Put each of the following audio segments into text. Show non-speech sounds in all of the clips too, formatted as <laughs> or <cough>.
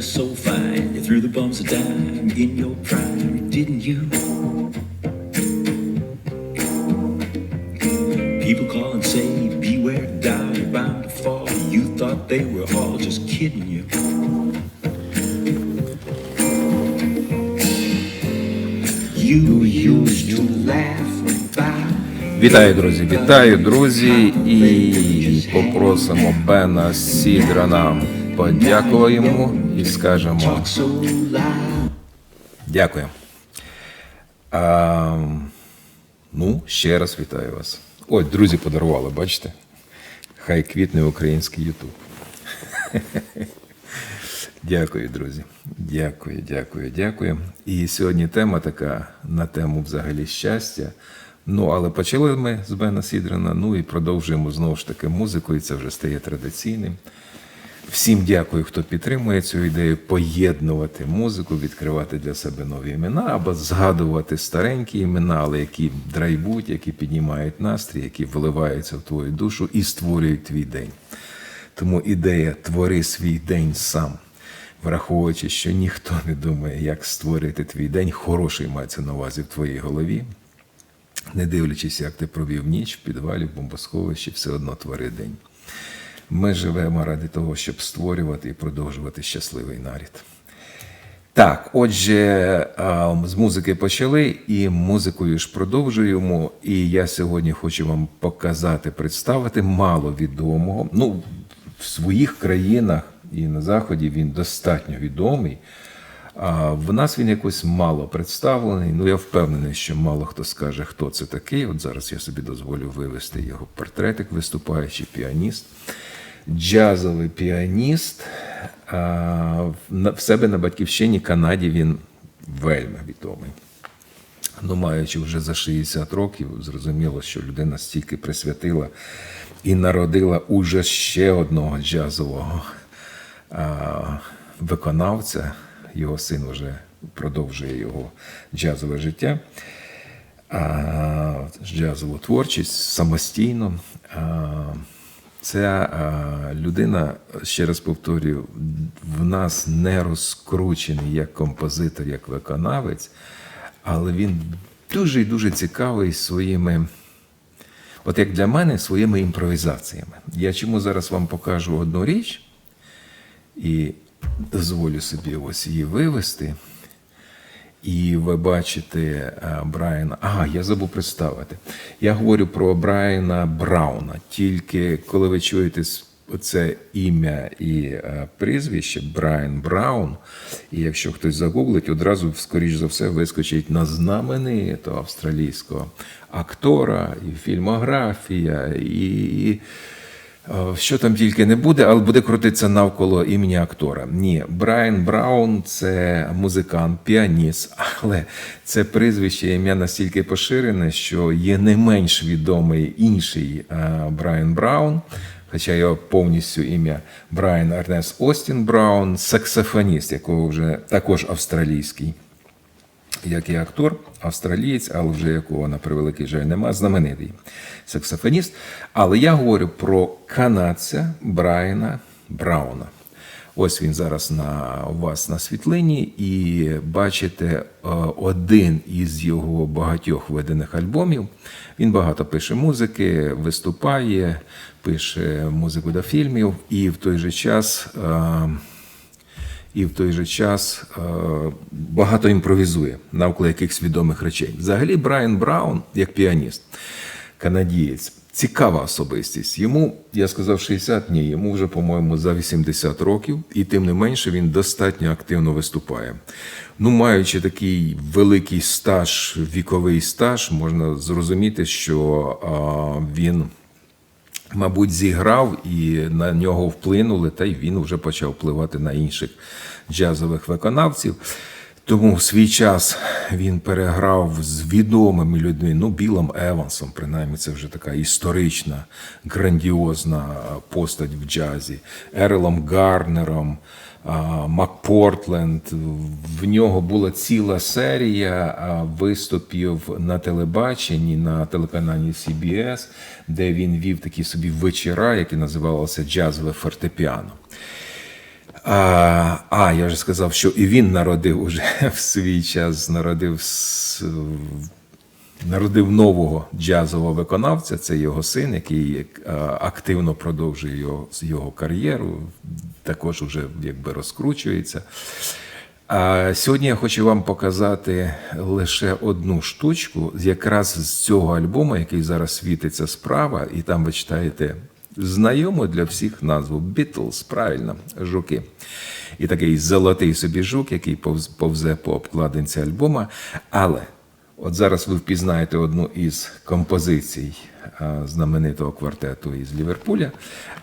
dressed so fine, you threw the bums a dime in your prime, didn't you? People call and say, beware, die, you're bound to fall. You thought they were all just kidding you. You used to laugh about Вітаю, друзі! Вітаю, друзі! І попросимо Бена Сідрана. Подякуємо і скажемо дякую. А, ну, ще раз вітаю вас. Ой, друзі подарували, бачите? Хай квітне український Ютуб. <laughs> Дякую, друзі. Дякую, дякую, дякую. І сьогодні тема така на тему взагалі щастя. Ну, але почали ми з Бена Сідрина, ну і продовжуємо знову ж таки музику, це вже стає традиційним. Всім дякую, хто підтримує цю ідею поєднувати музику, відкривати для себе нові імена або згадувати старенькі імена, але які драйбуть, які піднімають настрій, які вливаються в твою душу і створюють твій день. Тому ідея твори свій день сам, враховуючи, що ніхто не думає, як створити твій день, хороший мається на увазі в твоїй голові. Не дивлячись, як ти провів ніч в підвалі, в бомбосховищі, все одно твори день. Ми живемо ради того, щоб створювати і продовжувати щасливий нарід. Так, отже, з музики почали, і музикою ж продовжуємо. І я сьогодні хочу вам показати, представити мало відомого. Ну, в своїх країнах і на Заході він достатньо відомий. А в нас він якось мало представлений. Ну, я впевнений, що мало хто скаже, хто це такий. От зараз я собі дозволю вивести його портретик, виступаючий піаніст, джазовий піаніст. В- себе на батьківщині Канаді він вельми відомий. Ну, маючи вже за 60 років, зрозуміло, що людина стільки присвятила і народила уже ще одного джазового виконавця. Його син вже продовжує його джазове життя, джазову творчість самостійно. Ця а, людина, ще раз повторюю, в нас не розкручений як композитор, як виконавець, але він дуже і дуже цікавий своїми, от як для мене, своїми імпровізаціями. Я чому зараз вам покажу одну річ і дозволю собі ось її вивести. І ви бачите е, Брайана. Ага, я забув представити. Я говорю про Брайана Брауна. Тільки коли ви чуєте це ім'я і е, прізвище Брайан Браун, і якщо хтось загуглить, одразу, скоріш за все, вискочить на знаменитого австралійського актора, і фільмографія, і. Е, що там тільки не буде, але буде крутитися навколо імені актора. Ні, Брайан Браун це музикант, піаніст, але це прізвище ім'я настільки поширене, що є не менш відомий інший е, Брайан Браун. Хоча його повністю ім'я Брайан Ернест Остін Браун, саксофоніст, якого вже також австралійський як і актор, австралієць, але вже якого на превеликий жаль нема, знаменитий саксофоніст. Але я говорю про канадця Брайана Брауна. Ось він зараз на у вас на світлині, і бачите е, один із його багатьох виданих альбомів. Він багато пише музики, виступає, пише музику до фільмів, і в той же час. І в той же час е, багато імпровізує навколо якихось відомих речей. Взагалі, Брайан Браун, як піаніст, канадієць, цікава особистість. Йому, я сказав, 60, ні, йому вже, по-моєму, за 80 років, і тим не менше він достатньо активно виступає. Ну, маючи такий великий стаж, віковий стаж, можна зрозуміти, що е, він мабуть, зіграв і на нього вплинули, та й він вже почав впливати на інших джазових виконавців. Тому в свій час він переграв з відомими людьми, ну, Білом Евансом, принаймні, це вже така історична, грандіозна постать в джазі, Ерелом Гарнером, Макпортленд. В нього була ціла серія виступів на телебаченні на телеканалі CBS, де він вів такі собі вечора, які називалися джазове фортепіано. А, а, я вже сказав, що і він народив уже <laughs> в свій час, народив, народив нового джазового виконавця. Це його син, який е, активно продовжує його, його кар'єру, також вже якби розкручується. А сьогодні я хочу вам показати лише одну штучку, якраз з цього альбому, який зараз світиться справа, і там ви читаєте знайому для всіх назву Beatles, правильно, жуки. І такий золотий собі жук, який повзе по обкладинці альбома. Але от зараз ви впізнаєте одну із композицій знаменитого квартету із Ліверпуля,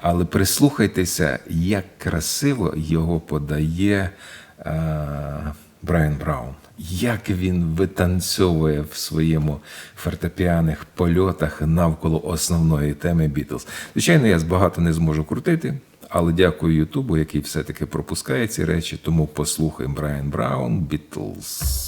але прислухайтеся, як красиво його подає а, Брайан Браун. Як він витанцьовує в своєму фортепіаних польотах навколо основної теми Бітлз. Звичайно, я багато не зможу крутити, але дякую Ютубу, який все-таки пропускає ці речі. Тому послухаємо Брайан Браун, Бітлз.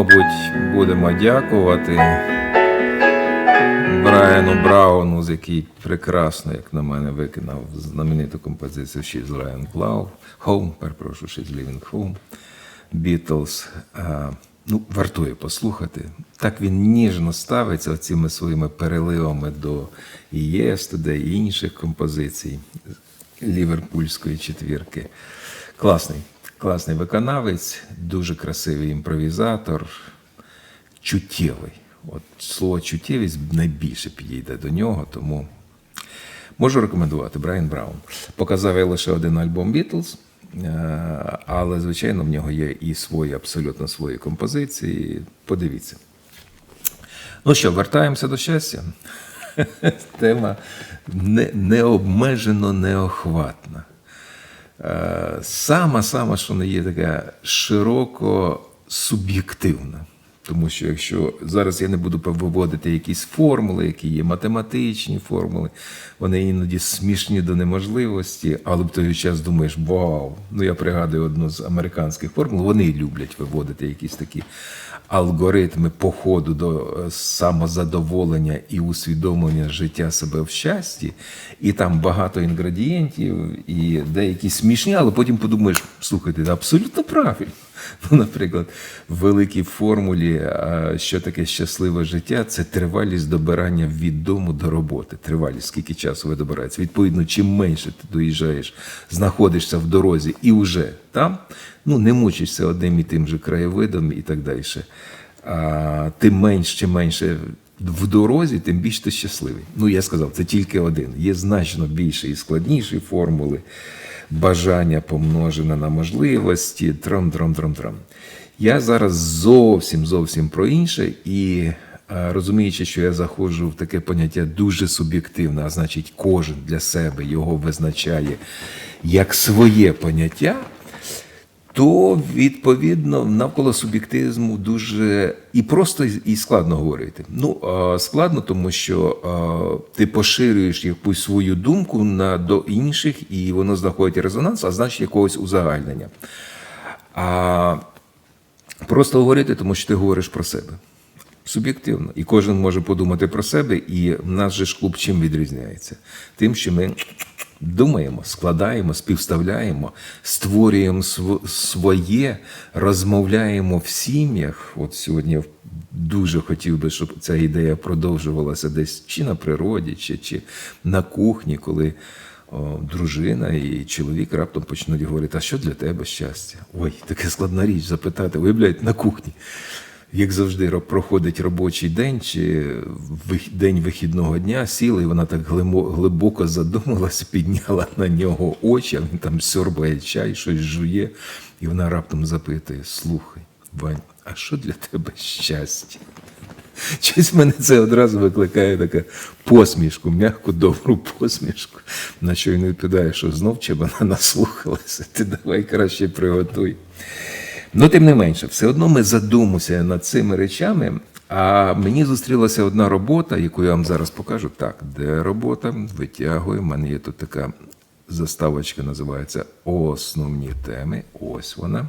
Мабуть, будемо дякувати Брайану Брауну, з який прекрасно, як на мене, виконав знамениту композицію She's Lying Low, Home, перепрошую, She's Living Home, Beatles. Ну, вартує послухати. Так він ніжно ставиться цими своїми переливами до і Yesterday, і інших композицій ліверпульської четвірки. Класний, класний виконавець, дуже красивий імпровізатор, чуттєвий. От слово чуттєвість найбільше підійде до нього, тому можу рекомендувати Брайан Браун. Показав я лише один альбом Beatles, е, але, звичайно, в нього є і свої, абсолютно свої композиції. Подивіться. Ну що, вертаємося до щастя. <laughs> Тема не, необмежено неохватна. Е, Сама, сама, що не є така широко суб'єктивна. Тому що якщо зараз я не буду виводити якісь формули, які є математичні формули, вони іноді смішні до неможливості, але в той час думаєш, вау, ну я пригадую одну з американських формул, вони люблять виводити якісь такі алгоритми походу до е, самозадоволення і усвідомлення життя себе в щасті, і там багато інгредієнтів, і деякі смішні, але потім подумаєш, слухайте, абсолютно правильно. <laughs> Ну, наприклад, в великій формулі, що таке щасливе життя, це тривалість добирання від дому до роботи. Тривалість, скільки часу ви добираєтесь. Відповідно, чим менше ти доїжджаєш, знаходишся в дорозі і вже там, ну не мучишся одним і тим же краєвидом і так далі. А, тим менш, чим менше в дорозі, тим більш ти щасливий. Ну, я сказав, це тільки один. Є значно більше і складніші формули. Бажання помножене на можливості. Трам, трам, трам, трам. Я зараз зовсім зовсім про інше і е, розуміючи, що я заходжу в таке поняття дуже суб'єктивне, а значить, кожен для себе його визначає як своє поняття, то відповідно навколо суб'єктизму дуже і просто і складно говорити. Ну складно, тому що ти поширюєш якусь свою думку на до інших, і воно знаходить резонанс, а значить якогось узагальнення. А просто говорити, тому що ти говориш про себе. Суб'єктивно. І кожен може подумати про себе, і в нас же ж клуб чим відрізняється? Тим, що ми думаємо, складаємо, співставляємо, створюємо св- своє, розмовляємо в сім'ях. От сьогодні я дуже хотів би, щоб ця ідея продовжувалася десь чи на природі, чи, чи на кухні, коли о, дружина і чоловік раптом почнуть говорити, а що для тебе щастя? Ой, таке складна річ запитати, виявляють на кухні. Як завжди, проходить робочий день чи день вихідного дня, сіла, і вона так глибоко задумалася, <laughs> підняла на нього очі, а він там сьорбає чай, щось жує, і вона раптом запитує: Слухай, Вань, а що для тебе щастя? <laughs> Щось мене це одразу викликає таку посмішку, м'яку, добру посмішку. На що він відповідає, що знов чебана <laughs> наслухалася, ти давай краще приготуй. Ну, тим не менше, все одно ми задумуємося над цими речами. А мені зустрілася одна робота, яку я вам зараз покажу. Так, де робота? Витягую. У мене є тут така заставочка, називається Основні теми. Ось вона.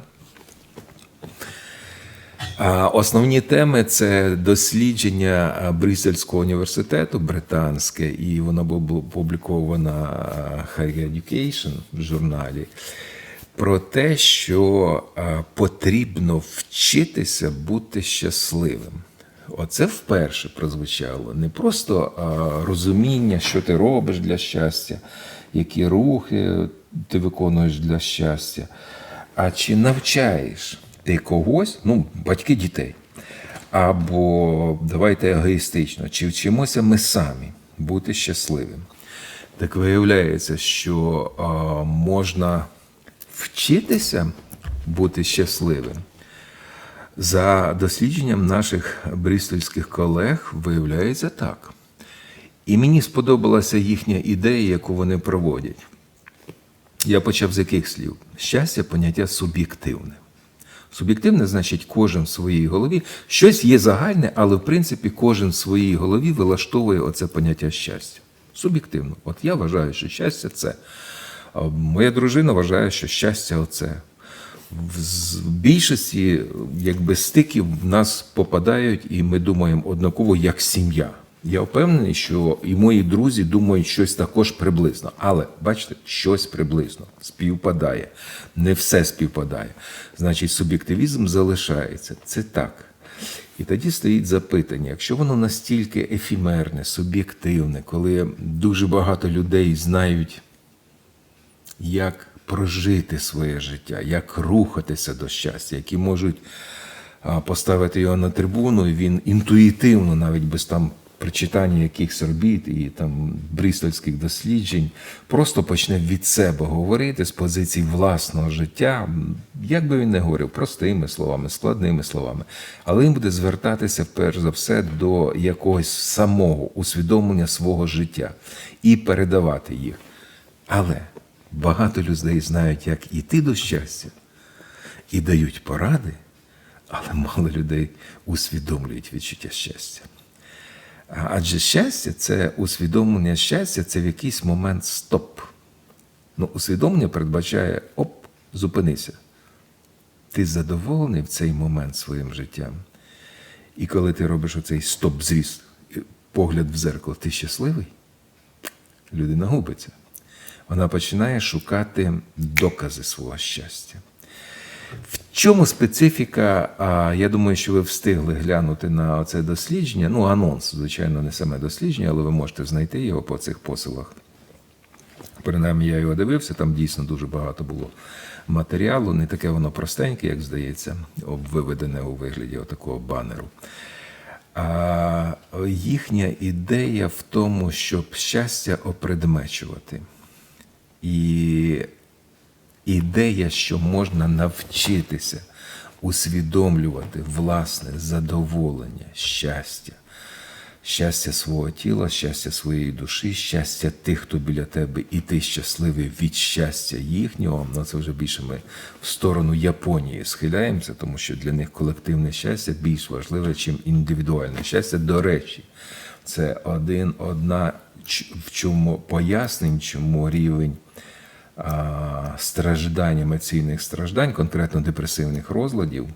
Основні теми це дослідження Брюссельського університету британське, і воно було опубліковано Higher Education в журналі. Про те, що потрібно вчитися бути щасливим. Оце вперше прозвучало. Не просто а, розуміння, що ти робиш для щастя, які рухи ти виконуєш для щастя, а чи навчаєш ти когось, ну, батьки дітей. Або давайте егоїстично, чи вчимося ми самі бути щасливим. Так виявляється, що а, можна вчитися бути щасливим. За дослідженням наших брістольських колег виявляється так. І мені сподобалася їхня ідея, яку вони проводять. Я почав з яких слів? Щастя поняття суб'єктивне. Суб'єктивне значить кожен в своїй голові. Щось є загальне, але в принципі кожен в своїй голові вилаштовує оце поняття щастя. Суб'єктивно. От я вважаю, що щастя це. Моя дружина вважає, що щастя оце. В більшості якби, стиків в нас попадають, і ми думаємо однаково як сім'я. Я впевнений, що і мої друзі думають щось також приблизно. Але бачите, щось приблизно співпадає. Не все співпадає. Значить, суб'єктивізм залишається. Це так. І тоді стоїть запитання: якщо воно настільки ефімерне, суб'єктивне, коли дуже багато людей знають як прожити своє життя, як рухатися до щастя, які можуть поставити його на трибуну, і він інтуїтивно, навіть без там прочитання якихось робіт і там брістольських досліджень, просто почне від себе говорити з позиції власного життя, як би він не говорив, простими словами, складними словами, але він буде звертатися перш за все до якогось самого усвідомлення свого життя і передавати їх. Але багато людей знають, як іти до щастя, і дають поради, але мало людей усвідомлюють відчуття щастя. Адже щастя це усвідомлення щастя, це в якийсь момент стоп. Ну, усвідомлення передбачає оп, зупинися. Ти задоволений в цей момент своїм життям. І коли ти робиш оцей стоп-зріз, і погляд в зеркало, ти щасливий? людина губиться. Вона починає шукати докази свого щастя. В чому специфіка? Я думаю, що ви встигли глянути на це дослідження. Ну, анонс, звичайно, не саме дослідження, але ви можете знайти його по цих посилах. Принаймні, я його дивився, там дійсно дуже багато було матеріалу, не таке воно простеньке, як здається, виведене у вигляді такого банеру. А їхня ідея в тому, щоб щастя опредмечувати. І ідея, що можна навчитися усвідомлювати власне задоволення, щастя, щастя свого тіла, щастя своєї душі, щастя тих, хто біля тебе, і ти щасливий від щастя їхнього. Ну це вже більше ми в сторону Японії схиляємося, тому що для них колективне щастя більш важливе, ніж індивідуальне щастя. До речі, це один одна в чому пояснень, чому рівень а, страждань, емоційних страждань, конкретно депресивних розладів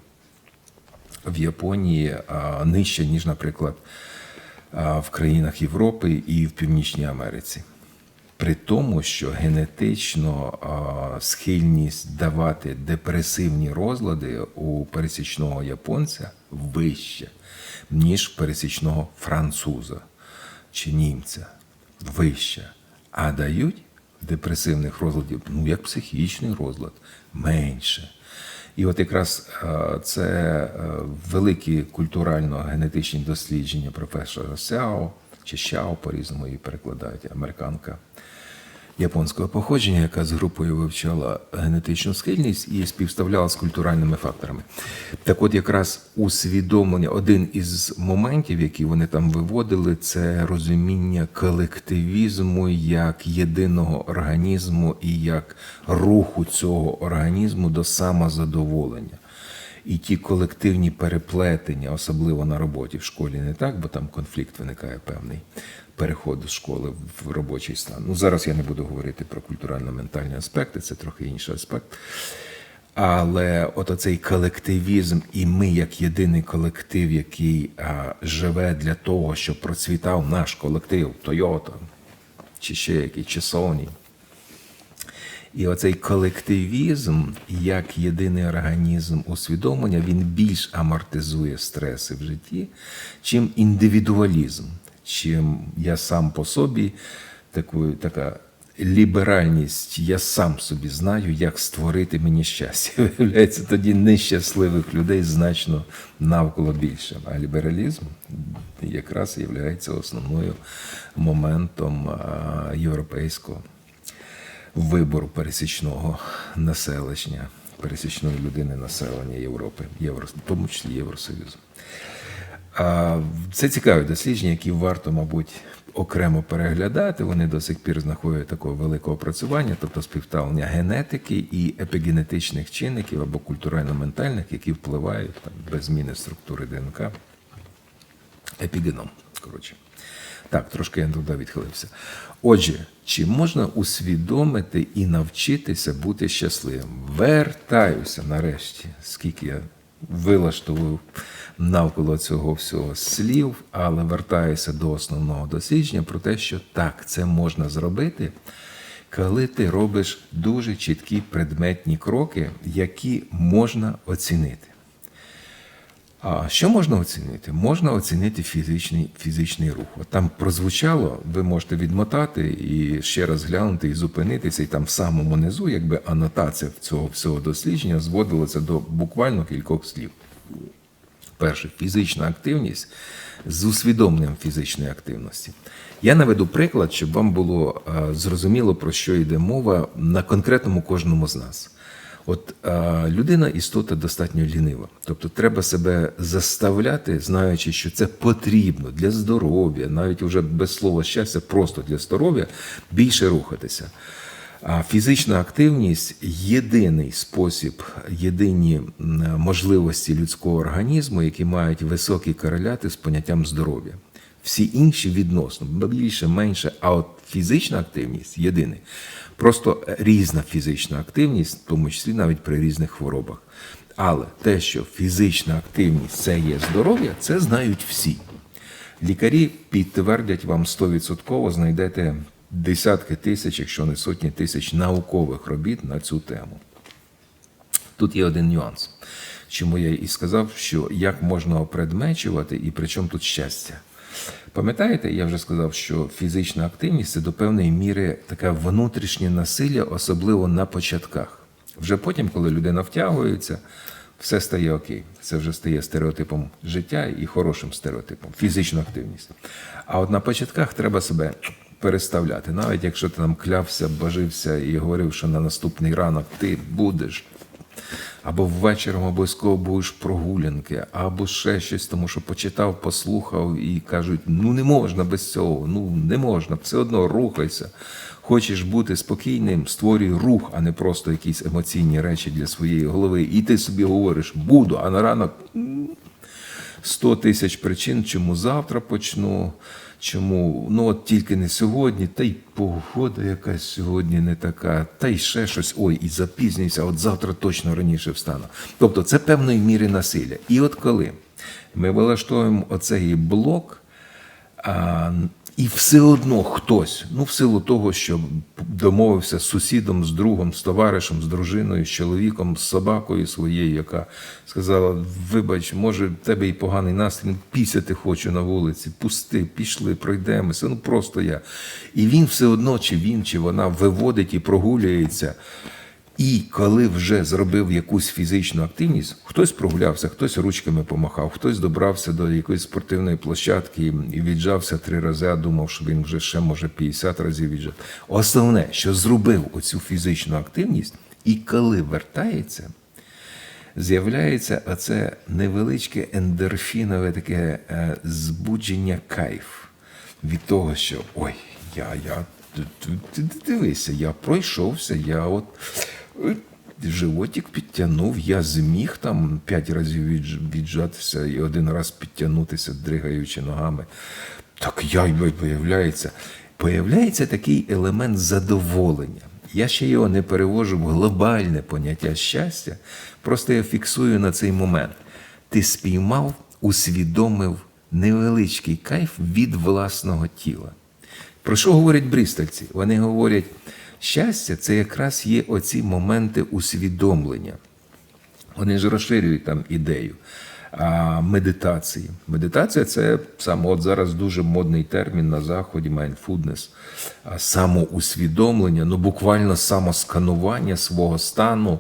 в Японії а, нижче, ніж, наприклад, а, в країнах Європи і в Північній Америці. При тому, що генетично а, схильність давати депресивні розлади у пересічного японця вища, ніж пересічного француза чи німця. Вища. А дають депресивних розладів, ну як психічний розлад, менше. І от якраз е, це е, великі культурально-генетичні дослідження професора Сяо чи Сяо, по-різному її перекладають, американка японського походження, яка з групою вивчала генетичну схильність і співставляла з культуральними факторами. Так от якраз усвідомлення, один із моментів, які вони там виводили, це розуміння колективізму як єдиного організму і як руху цього організму до самозадоволення. І ті колективні переплетення, особливо на роботі в школі, не так, бо там конфлікт виникає певний переход з школи в робочий стан. Ну зараз я не буду говорити про культурально-ментальні аспекти, це трохи інший аспект. Але от оцей колективізм, і ми, як єдиний колектив, який а, живе для того, щоб процвітав наш колектив, Toyota, чи ще який, чи Sony, і оцей колективізм, як єдиний організм усвідомлення, він більш амортизує стреси в житті, чим індивідуалізм, чим я сам по собі таку, така ліберальність, я сам собі знаю, як створити мені щастя. <laughs> Виявляється, тоді нещасливих людей значно навколо більше. А лібералізм якраз є основною моментом європейського вибору пересічного населення, пересічної людини населення Європи, Євро, в тому числі Євросоюзу. Це цікаві дослідження, які варто, мабуть, окремо переглядати. Вони до сих пір знаходять такого великого опрацювання, тобто співставлення генетики і епігенетичних чинників або культурально-ментальних, які впливають там, без зміни структури ДНК. Епігеном, коротше. Так, трошки я туди відхилився. Отже, чи можна усвідомити і навчитися бути щасливим? Вертаюся нарешті, скільки я вилаштував навколо цього всього слів, але вертаюся до основного дослідження про те, що так, це можна зробити, коли ти робиш дуже чіткі предметні кроки, які можна оцінити. А що можна оцінити? Можна оцінити фізичний, фізичний рух. От там прозвучало, ви можете відмотати і ще раз глянути і зупинитися, і там в самому низу, якби анотація цього всього дослідження зводилася до буквально кількох слів. Перше, фізична активність з усвідомленням фізичної активності. Я наведу приклад, щоб вам було е, зрозуміло, про що йде мова на конкретному кожному з нас. От а, людина істота достатньо лінива. Тобто треба себе заставляти, знаючи, що це потрібно для здоров'я, навіть уже без слова щастя, просто для здоров'я, більше рухатися. А фізична активність єдиний спосіб, єдині можливості людського організму, які мають високі кореляти з поняттям здоров'я. Всі інші відносно, більше, менше, а от фізична активність єдиний. Просто різна фізична активність, в тому числі навіть при різних хворобах. Але те, що фізична активність це є здоров'я, це знають всі. Лікарі підтвердять вам 100%, знайдете десятки тисяч, якщо не сотні тисяч наукових робіт на цю тему. Тут є один нюанс. Чому я і сказав, що як можна опредмечувати і при чому тут щастя. Пам'ятаєте, я вже сказав, що фізична активність це до певної міри таке внутрішнє насилля, особливо на початках. Вже потім, коли людина втягується, все стає окей. Це вже стає стереотипом життя і хорошим стереотипом, фізичну активність. А от на початках треба себе переставляти. Навіть якщо ти там клявся, бажився і говорив, що на наступний ранок ти будеш. Або ввечері обов'язково будеш прогулянки, або ще щось, тому що почитав, послухав і кажуть: ну не можна без цього, ну не можна, все одно рухайся. Хочеш бути спокійним, створюй рух, а не просто якісь емоційні речі для своєї голови. І ти собі говориш, буду, а на ранок 100 тисяч причин, чому завтра почну, чому ну от тільки не сьогодні, та й погода якась сьогодні не така, та й ще щось, ой, і запізнююся, от завтра точно раніше встану. Тобто це певної міри насилля. І от коли ми влаштовуємо оцей блок, і все одно хтось, ну в силу того, що домовився з сусідом, з другом, з товаришем, з дружиною, з чоловіком, з собакою своєю, яка сказала: вибач, може, в тебе і поганий настрій, ну, пісяти хочу на вулиці, пусти, пішли, пройдемося. Ну просто я. І він все одно, чи він, чи вона виводить і прогулюється. І коли вже зробив якусь фізичну активність, хтось прогулявся, хтось ручками помахав, хтось добрався до якоїсь спортивної площадки і віджався три рази, думав, що він вже ще може 50 разів віджав. Основне, що зробив оцю фізичну активність, і коли вертається, з'являється оце невеличке ендорфінове таке е, збудження кайф від того, що ой, я, я дивися, я пройшовся, я от животик підтягнув, я зміг там п'ять разів віджатися і один раз підтягнутися, дригаючи ногами. Так я й появляється. Появляється такий елемент задоволення. Я ще його не перевожу в глобальне поняття щастя, просто я фіксую на цей момент. Ти спіймав, усвідомив невеличкий кайф від власного тіла. Про що говорять брістольці? Вони говорять, щастя це якраз є оці моменти усвідомлення. Вони ж розширюють там ідею а, медитації. Медитація це саме от зараз дуже модний термін на заході, mindfulness, самоусвідомлення, ну буквально самосканування свого стану,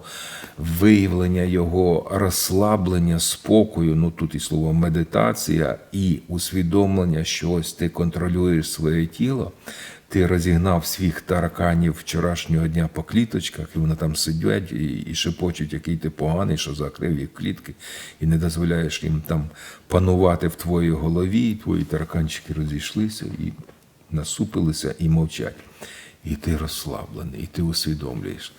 виявлення його розслаблення, спокою. Ну тут і слово медитація, і усвідомлення, що ось ти контролюєш своє тіло. Ти розігнав своїх тараканів вчорашнього дня по кліточках, і вони там сидять і, і шепочуть, який ти поганий, що закрив їх клітки, і не дозволяєш їм там панувати в твоїй голові, і твої тараканчики розійшлися і насупилися і мовчать. І ти розслаблений, і ти усвідомлюєш.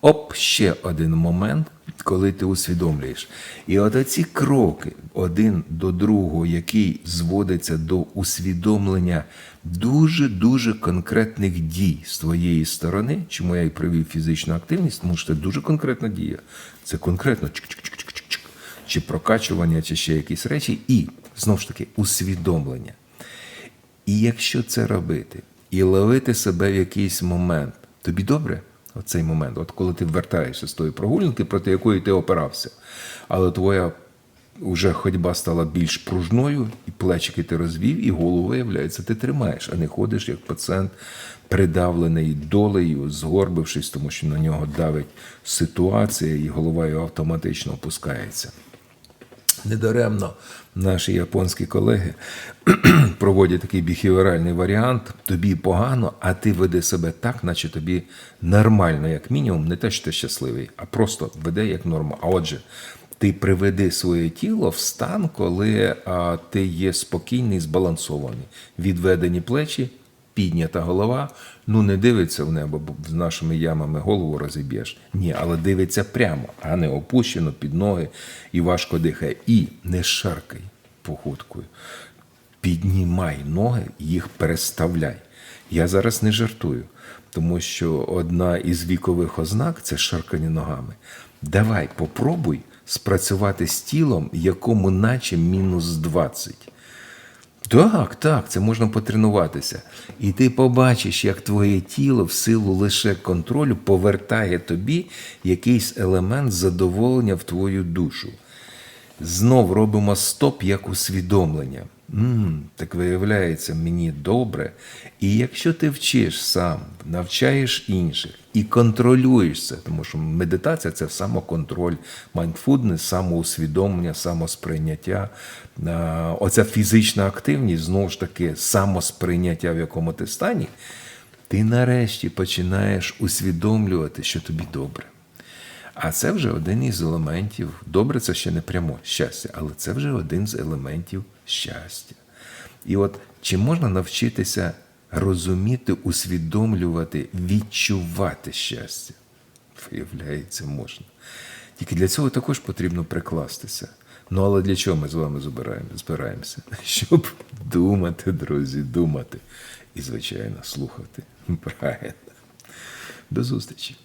Оп, ще один момент, коли ти усвідомлюєш. І от оці кроки один до другого, який зводиться до усвідомлення дуже-дуже конкретних дій з твоєї сторони, чому я і привів фізичну активність, тому що це дуже конкретна дія. Це конкретно чик-чик-чик-чик-чик, чи прокачування, чи ще якісь речі, і знову ж таки усвідомлення. І якщо це робити, і ловити себе в якийсь момент, тобі добре? Оцей момент, от коли ти вертаєшся з тої прогулянки, проти якої ти опирався, але твоя вже ходьба стала більш пружною, і плечики ти розвів, і голову, виявляється, ти тримаєш, а не ходиш як пацієнт, придавлений долею, згорбившись, тому що на нього давить ситуація, і голова його автоматично опускається. Недаремно наші японські колеги <clears throat> проводять такий біхіоральний варіант. Тобі погано, а ти веди себе так, наче тобі нормально, як мінімум, не те, що ти щасливий, а просто веде як норма. А отже, ти приведи своє тіло в стан, коли а, ти є спокійний, збалансований, відведені плечі, піднята голова. Ну не дивиться в небо, бо з нашими ямами голову розіб'єш. Ні, але дивиться прямо, а не опущено під ноги і важко дихає. І не шаркай походкою. Піднімай ноги, їх переставляй. Я зараз не жартую, тому що одна із вікових ознак це шаркання ногами. Давай попробуй спрацювати з тілом, якому наче мінус 20. Так, так, це можна потренуватися. І ти побачиш, як твоє тіло в силу лише контролю повертає тобі якийсь елемент задоволення в твою душу. Знов робимо стоп як усвідомлення. м так виявляється, мені добре. І якщо ти вчиш сам, навчаєш інших, і контролюєш це, тому що медитація це самоконтроль, майндфуднес, самоусвідомлення, самосприйняття. Оця фізична активність, знову ж таки, самосприйняття, в якому ти стані, ти нарешті починаєш усвідомлювати, що тобі добре. А це вже один із елементів. Добре, це ще не прямо щастя, але це вже один з елементів щастя. І от чи можна навчитися розуміти, усвідомлювати, відчувати щастя? Виявляється, можна. Тільки для цього також потрібно прикластися. Ну але для чого ми з вами збираємося? <laughs> Щоб думати, друзі, думати. І, звичайно, слухати. Правильно. До зустрічі.